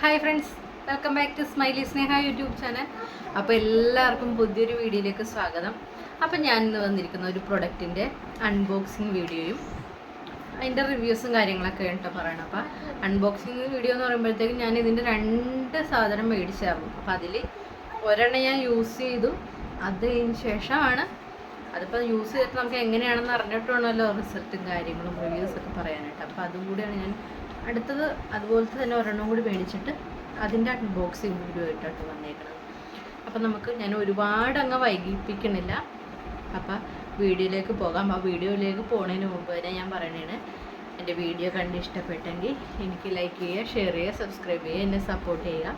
Hi friends welcome back to Smiley Sneha YouTube channel അപ്പോൾ എല്ലാവർക്കും പുതിയൊരു വീഡിയോയിലേക്ക് സ്വാഗതം. അപ്പോൾ ഞാൻ ഇന്ന് വന്നിരിക്കുന്ന ഒരു പ്രൊഡക്റ്റിന്റെ അൺബോക്സിങ് വീഡിയോയും അതിന്റെ റിവ്യൂസും കാര്യങ്ങളൊക്കെ കേട്ടോ പറയണം അപ്പോൾ അൺബോക്സിങ് വീഡിയോ എന്ന് പറയുമ്പോഴത്തേക്കും ഞാൻ ഇതിന്റെ രണ്ട് സാധനം മേടിച്ചായിരുന്നു. അപ്പോൾ അതിൽ ഒരെണ്ണം ഞാൻ യൂസ് ചെയ്തു. അത് കഴിഞ്ഞ ശേഷമാണ് അതിപ്പോൾ യൂസ് ചെയ്തിട്ട് നമുക്ക് എങ്ങനെയാണെന്ന് അറിഞ്ഞിട്ടുണ്ടല്ലോ റിസൾട്ടും കാര്യങ്ങളും റിവ്യൂസൊക്കെ പറയാനായിട്ട്. അപ്പോൾ അതും കൂടിയാണ് ഞാൻ അടുത്തത് അതുപോലത്തെ തന്നെ ഒരെണ്ണം കൂടി മേടിച്ചിട്ട് അതിന്റെ അൺബോക്സിങ് വീഡിയോ ആയിട്ടാണ് വന്നേക്കുന്നത് അപ്പം നമുക്ക് ഞാൻ ഒരുപാട് അങ്ങ് വൈകിപ്പിക്കണില്ല. അപ്പം വീഡിയോയിലേക്ക് പോകാം. ആ വീഡിയോയിലേക്ക് പോകുന്നതിന് മുമ്പ് തന്നെ ഞാൻ പറയണേണ് എന്റെ വീഡിയോ കണ്ട് ഇഷ്ടപ്പെട്ടെങ്കിൽ എനിക്ക് ലൈക്ക് ചെയ്യുക ഷെയർ ചെയ്യുക സബ്സ്ക്രൈബ് ചെയ്യുക എന്നെ സപ്പോർട്ട് ചെയ്യുക.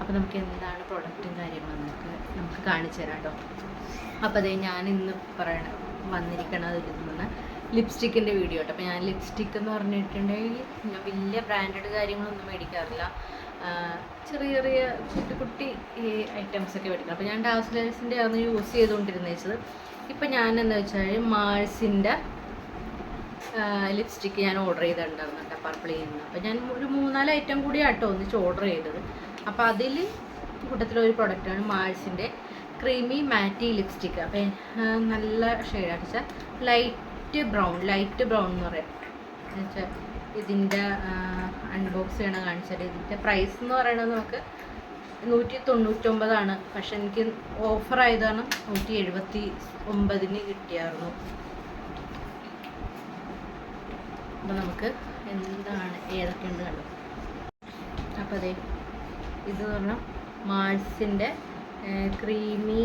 അപ്പോൾ നമുക്ക് എന്താണ് പ്രൊഡക്റ്റും കാര്യങ്ങളും നമുക്ക് നമുക്ക് കാണിച്ചു തരാം കേട്ടോ. അപ്പോൾ അതേ ഞാൻ ഇന്ന് പറയണ വന്നിരിക്കണത് ഇതിൽ ലിപ്സ്റ്റിക്കിന്റെ വീഡിയോ കേട്ടോ. അപ്പോൾ ഞാൻ ലിപ്സ്റ്റിക് എന്ന് പറഞ്ഞിട്ടുണ്ടെങ്കിൽ ഞാൻ വലിയ ബ്രാൻഡഡ് കാര്യങ്ങളൊന്നും മേടിക്കാറില്ല. ചെറിയ ചെറിയ കുട്ടി കുട്ടി ഈ ഐറ്റംസ് ഒക്കെ മേടിക്കണം. അപ്പോൾ ഞാൻ ഡാസ്ലേഴ്സിന്റെ ആയിരുന്നു യൂസ് ചെയ്തുകൊണ്ടിരുന്നത് ഇപ്പം ഞാൻ എന്ന് വെച്ചാൽ മാൾസിന്റെ ലിപ്സ്റ്റിക്ക് ഞാൻ ഓർഡർ ചെയ്തിട്ടുണ്ടായിരുന്നു കേട്ടോ പർപ്പിളിൽ നിന്ന്. അപ്പോൾ ഞാൻ ഒരു മൂന്നാൽ ഐറ്റം കൂടി ആട്ടോ ഒന്നിച്ച് ഓർഡർ ചെയ്തത്. അപ്പോൾ അതിൽ കൂട്ടത്തിലൊരു പ്രൊഡക്റ്റാണ് മാൾസിന്റെ ക്രീമി മാറ്റി ലിപ്സ്റ്റിക്ക് അപ്പോൾ നല്ല ഷെയ്ഡാണെന്ന് വെച്ചാൽ ലൈറ്റ് ബ്രൗൺ ലൈറ്റ് ബ്രൗൺ എന്ന് പറയാം. എന്നുവെച്ചാൽ ഇതിന്റെ അൺബോക്സ് ചെയ്യണം കാണിച്ചാൽ ഇതിന്റെ പ്രൈസ് എന്ന് പറയുന്നത് നമുക്ക് നൂറ്റി തൊണ്ണൂറ്റൊമ്പതാണ് പക്ഷെ എനിക്ക് ഓഫർ ആയതാണ് നൂറ്റി എഴുപത്തി ഒമ്പതിന് കിട്ടിയായിരുന്നു. അപ്പം നമുക്ക് എന്താണ് ഏതൊക്കെ ഉണ്ട് കണ്ടു? അപ്പോൾ അതെ ഇത് പറഞ്ഞാൽ മാൾസിന്റെ ക്രീമി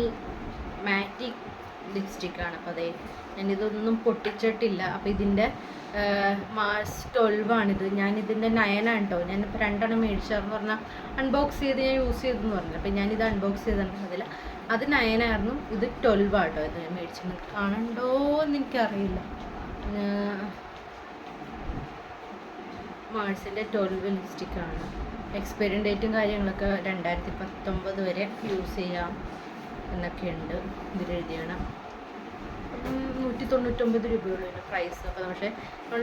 മാറ്റിക് ലിപ്സ്റ്റിക്കാണ് അപ്പോൾ അതെ ഞാനിതൊന്നും പൊട്ടിച്ചിട്ടില്ല. അപ്പോൾ ഇതിന്റെ മാർച്ച് ട്വൽവ് ആണിത്. ഞാൻ ഇതിന്റെ നയനാണ് കേട്ടോ ഞാനിപ്പോൾ രണ്ടെണ്ണം മേടിച്ചതെന്ന് പറഞ്ഞാൽ അൺബോക്സ് ചെയ്ത് ഞാൻ യൂസ് ചെയ്തെന്ന് പറഞ്ഞു അപ്പോൾ ഞാനിത് അൺബോക്സ് ചെയ്തിട്ടുണ്ടതില്ല അത് നയനായിരുന്നു ഇത് ട്വൽവ് ആട്ടോ ഇത് ഞാൻ മേടിച്ചത്. കാണണ്ടോ എന്ന് എനിക്കറിയില്ല. മാർസിന്റെ ട്വൽവ് ലിപ്സ്റ്റിക്കാണ് എക്സ്പയറി ഡേറ്റും കാര്യങ്ങളൊക്കെ രണ്ടായിരത്തി പത്തൊമ്പത് വരെ യൂസ് ചെയ്യാം എന്നൊക്കെയുണ്ട് ഇതിലെഴുതിയാണ് നൂറ്റി തൊണ്ണൂറ്റൊമ്പത് രൂപയുള്ളൂ ഇതിന്റെ പ്രൈസ് അപ്പോൾ പക്ഷേ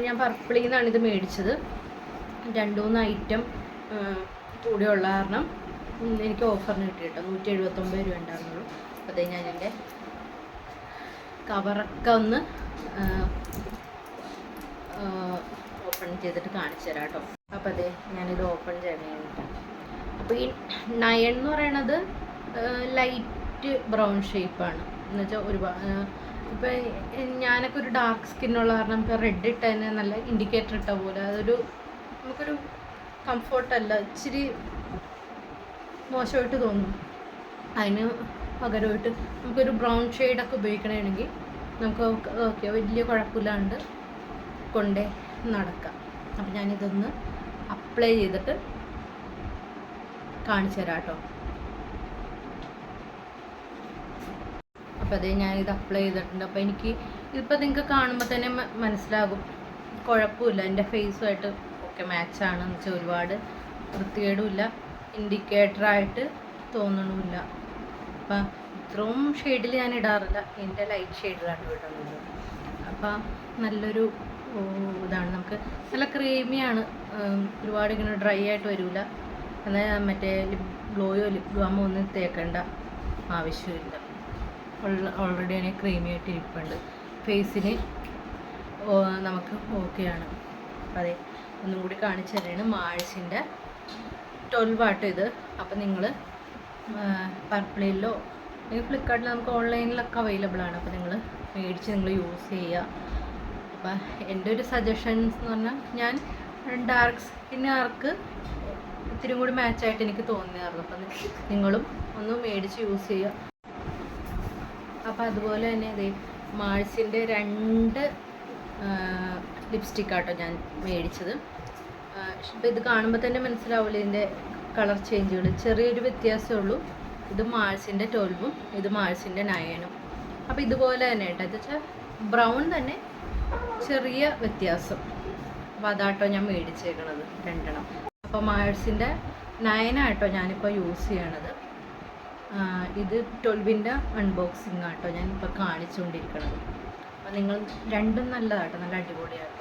ഞാൻ പർപ്പിളിൽ നിന്നാണ് ഇത് മേടിച്ചത്. രണ്ട് മൂന്ന് ഐറ്റം കൂടെ ഉള്ള കാരണം എനിക്ക് ഓഫറിന് കിട്ടി കേട്ടോ. നൂറ്റി എഴുപത്തൊമ്പത് രൂപ ഉണ്ടായിരുന്നുള്ളൂ. അപ്പോൾ ഞാൻ എന്റെ കവറൊക്കെ ഒന്ന് ഓപ്പൺ ചെയ്തിട്ട് കാണിച്ചു തരാം കേട്ടോ. അപ്പോൾ അതെ ഞാനിത് ഓപ്പൺ ചെയ്യണേട്ടോ അപ്പോൾ ഈ നയൻ എന്ന് പറയണത് ലൈറ്റ് ബ്രൗൺ ഷേപ്പാണ് എന്നുവെച്ചാൽ ഒരുപാട് ഇപ്പം ഞാനൊക്കെ ഒരു ഡാർക്ക് സ്കിന്നുള്ള കാരണം ഇപ്പോൾ റെഡ് ഇട്ട തന്നെ നല്ല ഇൻഡിക്കേറ്റർ ഇട്ട പോലെ. അതൊരു നമുക്കൊരു കംഫർട്ടല്ല ഇച്ചിരി മോശമായിട്ട് തോന്നും. അതിന് പകരമായിട്ട് നമുക്കൊരു ബ്രൗൺ ഷെയ്ഡൊക്കെ ഉപയോഗിക്കണമെങ്കിൽ നമുക്ക് ഓക്കെ വലിയ കുഴപ്പമില്ലാണ്ട് കൊണ്ടേ നടക്കാം. അപ്പം ഞാനിതൊന്ന് അപ്ലൈ ചെയ്തിട്ട് കാണിച്ചു തരാം കേട്ടോ. അപ്പോൾ ഞാൻ ഇത് അപ്ലൈ ചെയ്തിട്ടുണ്ട്. അപ്പോൾ എനിക്ക് ഇതിപ്പോൾ നിങ്ങൾക്ക് കാണുമ്പോൾ തന്നെ മനസ്സിലാകും. കുഴപ്പമില്ല. എന്റെ ഫേസുമായിട്ട് ഒക്കെ മാച്ചാണ് എന്ന് വെച്ചാൽ ഒരുപാട് വൃത്തികേടുമില്ല. ഇൻഡിക്കേറ്ററായിട്ട് തോന്നണമില്ല. അപ്പം ഇത്രയും ഷെയ്ഡിൽ ഞാൻ ഇടാറില്ല. എന്റെ ലൈറ്റ് ഷെയ്ഡിലാണ് ഇടുന്നത്. അപ്പം നല്ലൊരു ഇതാണ്. നമുക്ക് നല്ല ക്രീമിയാണ് ഒരുപാട് ഇങ്ങനെ ഡ്രൈ ആയിട്ട് വരില്ല എന്നാൽ മറ്റേ ലിപ് ഗ്ലോയോ ലിപ് ഗ്ലോമോ ഒന്നും തേക്കേണ്ട ആവശ്യമില്ല. ഓൾറെഡി അതിന് ക്രീമി ആയിട്ട് ഇരിപ്പുണ്ട്. ഫേസിന് നമുക്ക് ഓക്കെയാണ് അതെ ഒന്നും കൂടി കാണിച്ചു തരാണ് മാഴ്സിന്റെ ട്വൽവ് ആട്ടോ ഇത്. അപ്പം നിങ്ങൾ പർപ്പിളിലോ അല്ലെങ്കിൽ ഫ്ലിപ്കാർട്ടിൽ നമുക്ക് ഓൺലൈനിലൊക്കെ അവൈലബിൾ ആണ്. അപ്പോൾ നിങ്ങൾ മേടിച്ച് നിങ്ങൾ യൂസ് ചെയ്യുക അപ്പം എന്റെ ഒരു സജഷൻസ് എന്ന് പറഞ്ഞാൽ ഞാൻ ഡാർക്ക് സ്കിന്നുകാർക്ക് ഇത്തിരി കൂടി മാച്ചായിട്ട് എനിക്ക് തോന്നിയായിരുന്നു അപ്പം നിങ്ങളും ഒന്ന് മേടിച്ച് യൂസ് ചെയ്യുക അപ്പോൾ അതുപോലെ തന്നെ അതെ മാഴ്സിന്റെ രണ്ട് ലിപ്സ്റ്റിക് ആട്ടോ ഞാൻ മേടിച്ചത്. ഇപ്പോൾ ഇത് കാണുമ്പോൾ തന്നെ മനസ്സിലാവില്ല ഇതിന്റെ കളർ ചേഞ്ചുകൾ ചെറിയൊരു വ്യത്യാസമേ ഉള്ളൂ. ഇത് മാഴ്സിന്റെ ട്വൽവും ഇത് മാഴ്സിന്റെ നയനും. അപ്പോൾ ഇതുപോലെ തന്നെ കേട്ടോ. എന്ന് വെച്ചാൽ ബ്രൗൺ തന്നെ ചെറിയ വ്യത്യാസം. അപ്പോൾ അതാട്ടോ ഞാൻ മേടിച്ചേക്കണത് രണ്ടെണ്ണം. അപ്പോൾ മാഴ്സിന്റെ നയനാട്ടോ ഞാനിപ്പോൾ യൂസ് ചെയ്യണത്. ഇത് ട്വൽവിന്റെ അൺബോക്സിങ് ആട്ടോ. ഞാൻ ഇപ്പോൾ കാണിച്ചുകൊണ്ടിരിക്കുന്നത് അപ്പോൾ നിങ്ങൾ രണ്ടും നല്ലതാട്ടോ. നല്ല അടിപൊളിയാട്ടോ.